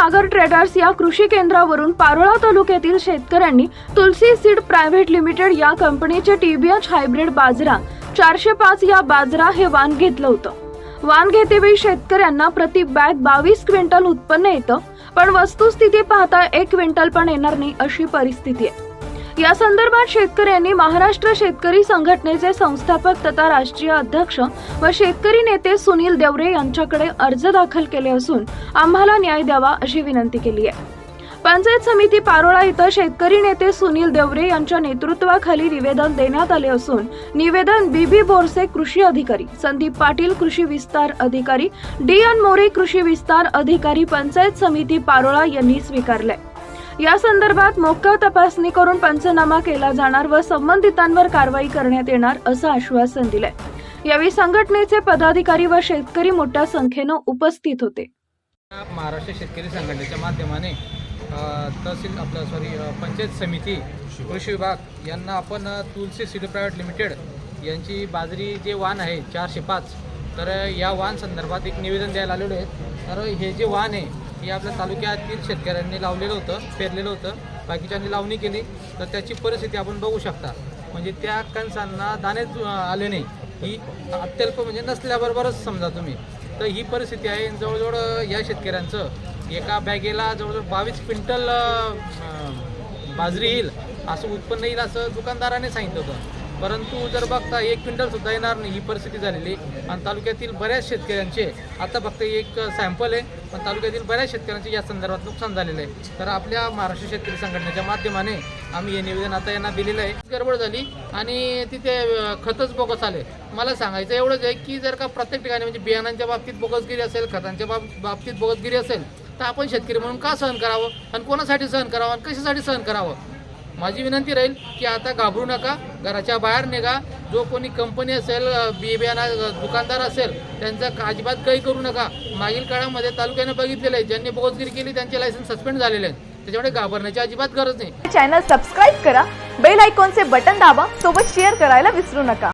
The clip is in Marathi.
सागर ट्रेडर्स या कृषी केंद्रावरून पारोळा तालुक्यातील शेतकऱ्यांनी तुलसी सीड प्रायव्हेट लिमिटेड या कंपनीचे टीबीएच हायब्रिड बाजरा चारशे पाच या बाजरा हे वाण घेतलं होतं. वाण घेतेवेळी शेतकऱ्यांना प्रति बॅग बावीस क्विंटल उत्पन्न येतं पण वस्तुस्थिती पाहता एक क्विंटल पण येणार नाही अशी परिस्थिती आहे. या संदर्भात शेतकऱ्यांनी महाराष्ट्र शेतकरी संघटनेचे संस्थापक तथा राष्ट्रीय अध्यक्ष व शेतकरी नेते सुनील देवरे यांच्याकडे अर्ज दाखल केले असून आम्हाला न्याय द्यावा अशी विनंती केली आहे. पंचायत समिती पारोळा इथं शेतकरी नेते सुनील देवरे यांच्या नेतृत्वाखाली निवेदन देण्यात आले असून निवेदन बीबी बोरसे कृषी अधिकारी संदीप पाटील कृषी विस्तार अधिकारी डी एन मोरे कृषी विस्तार अधिकारी पंचायत समिती पारोळा यांनी स्वीकारले या संदर्भात मोक्का तपासणी करून पंचनामा केला जाणार व संबंधितांवर कारवाई करण्यात येणार असं आश्वासन दिलंय. यावेळी संघटनेचे पदाधिकारी व शेतकरी मोठ्या संख्येनं उपस्थित होते. महाराष्ट्र शेतकरी संघटनेच्या माध्यमाने तहसील आपलं सॉरी पंचायत समिती कृषी विभाग यांना आपण तुलसी सीड प्रायव्हेट लिमिटेड यांची बाजरी जे वाण आहे चारशे पाच तर या वाण संदर्भात एक निवेदन द्यायला आलेलो आहे. तर हे जे वाण आहे हे आपल्या तालुक्यातील शेतकऱ्यांनी लावलेलं होतं पेरलेलं होतं. बाकीच्यांनी लावणी केली. तर त्याची परिस्थिती आपण बघू शकता. म्हणजे त्या कणसांना दाणेच आले नाही. ही अत्यल्प म्हणजे नसल्याबरोबरच समजा तुम्ही. तर ही परिस्थिती आहे. जवळजवळ या शेतकऱ्यांचं एका बॅगेला जवळजवळ बावीस क्विंटल बाजरी येईल असं उत्पन्न येईल असं दुकानदाराने सांगितलं होतं. परंतु जर बघता एक क्विंटल सुद्धा येणार नाही ही परिस्थिती झालेली आहे. आणि तालुक्यातील बऱ्याच शेतकऱ्यांचे आता फक्त एक सॅम्पल आहे पण तालुक्यातील बऱ्याच शेतकऱ्यांचे या संदर्भात नुकसान झालेलं आहे. तर आपल्या महाराष्ट्र शेतकरी संघटनेच्या माध्यमाने आम्ही हे निवेदन आता यांना दिलेलं आहे. गडबड झाली आणि तिथे खतच बोगस आले. मला सांगायचं एवढंच आहे की जर का प्रत्येक ठिकाणी म्हणजे बियाणांच्या बाबतीत बोगसगिरी असेल खतांच्या बाब बाबतीत बोगसगिरी असेल तर आपण शेतकरी म्हणून का सहन करावं? आणि कोणासाठी सहन करावं? आणि कशासाठी सहन करावं? माझी विनंती राहील की आता घाबरू नका घराच्या बाहेर निघा. जो कोणी कंपनी असेल बी बियाणा दुकानदार असेल त्यांचा अजिबात काही करू नका. मागील काळामध्ये तालुक्याने बघितलेलं आहे ज्यांनी बोजगिरी केली त्यांचे लायसन्स सस्पेंड झालेले आहेत. त्याच्यामुळे घाबरण्याची अजिबात गरज नाही. चॅनल सबस्क्राईब करा बेल आयकॉनचे बटन दाबा सोबत शेअर करायला विसरू नका.